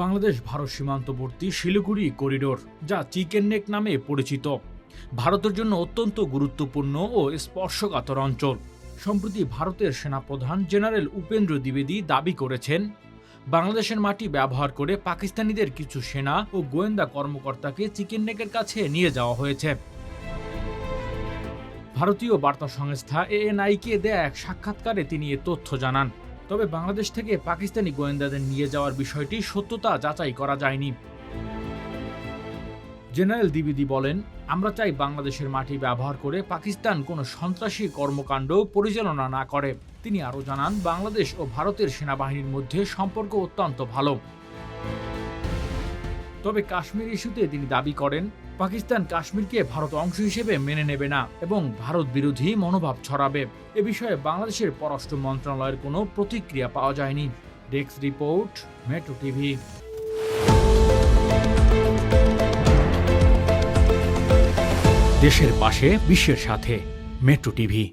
বাংলাদেশ ভারত সীমান্তবর্তী শিলিগুড়ি করিডোর, যা chicken neck নামে পরিচিত। ভারতের জন্য অত্যন্ত গুরুত্বপূর্ণ ও স্পর্শকাতর অঞ্চল। সম্প্রতি ভারতের সেনাপ্রধান জেনারেল উপেন্দ্র দ্বিবেদী দাবি করেছেন, বাংলাদেশের মাটি ব্যবহার করে পাকিস্তানিদের কিছু সেনা ও গোয়েন্দা কর্মকর্তাকে চিকেন নেকের কাছে নিয়ে যাওয়া হয়েছে। ভারতীয় বার্তা সংস্থা এএনআইকে দেয়া এক সাক্ষাৎকারে তিনি এ তথ্য জানান। তবে বাংলাদেশ থেকে পাকিস্তানি গোয়েন্দাদের নিয়ে যাওয়ার বিষয়টি সত্যতা যাচাই করা যায়নি। জেনারেল দ্বিবেদী বলেন, আমরা চাই বাংলাদেশের মাটি ব্যবহার করে পাকিস্তান কোনো সন্ত্রাসী কর্মকাণ্ড পরিচালনা না করে। তিনি আরও জানান, বাংলাদেশ ও ভারতের সেনাবাহিনীর মধ্যে সম্পর্ক অত্যন্ত ভালো। তবে কাশ্মীর ইস্যুতে তিনি দাবি করেন, পাকিস্তান কাশ্মীরকে ভারত অংশ হিসেবে মেনে নেবে না এবং ভারত বিরোধী মনোভাব ছড়াবে। এ বিষয়ে বাংলাদেশের পররাষ্ট্র মন্ত্রণালয়ের কোনো প্রতিক্রিয়া পাওয়া যায়নি। Desk report, metro TV. দেশের পাশে, বিশ্বের সাথে, মেট্রো টিভি।